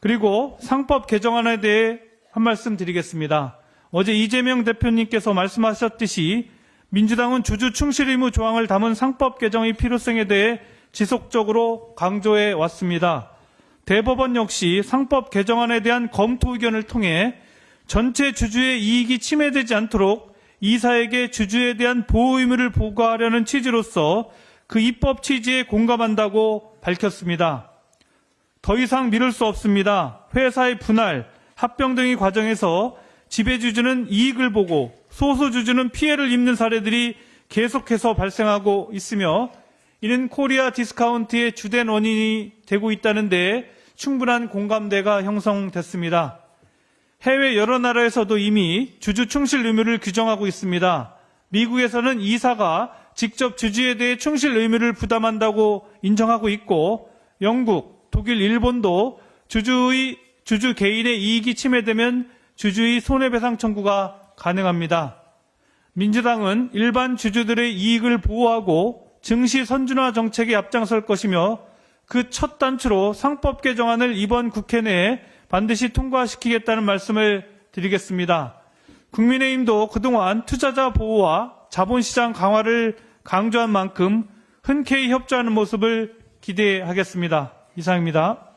그리고 상법 개정안에 대해 한 말씀 드리겠습니다. 어제 이재명 대표님께서 말씀하셨듯이 민주당은 주주 충실 의무 조항을 담은 상법 개정의 필요성에 대해 지속적으로 강조해 왔습니다. 대법원 역시 상법 개정안에 대한 검토 의견을 통해 전체 주주의 이익이 침해되지 않도록 이사에게 주주에 대한 보호 의무를 부과하려는 취지로서 그 입법 취지에 공감한다고 밝혔습니다. 더 이상 미룰 수 없습니다. 회사의 분할, 합병 등의 과정에서 지배주주는 이익을 보고 소수주주는 피해를 입는 사례들이 계속해서 발생하고 있으며 이는 코리아 디스카운트의 주된 원인이 되고 있다는 데 충분한 공감대가 형성됐습니다. 해외 여러 나라에서도 이미 주주 충실 의무를 규정하고 있습니다. 미국에서는 이사가 직접 주주에 대해 충실 의무를 부담한다고 인정하고 있고 영국, 독일, 일본도 주주의 주주 개인의 이익이 침해되면 주주의 손해배상 청구가 가능합니다. 민주당은 일반 주주들의 이익을 보호하고 증시 선준화 정책에 앞장설 것이며 그 첫 단추로 상법 개정안을 이번 국회 내에 반드시 통과시키겠다는 말씀을 드리겠습니다. 국민의힘도 그동안 투자자 보호와 자본시장 강화를 강조한 만큼 흔쾌히 협조하는 모습을 기대하겠습니다. 이상입니다.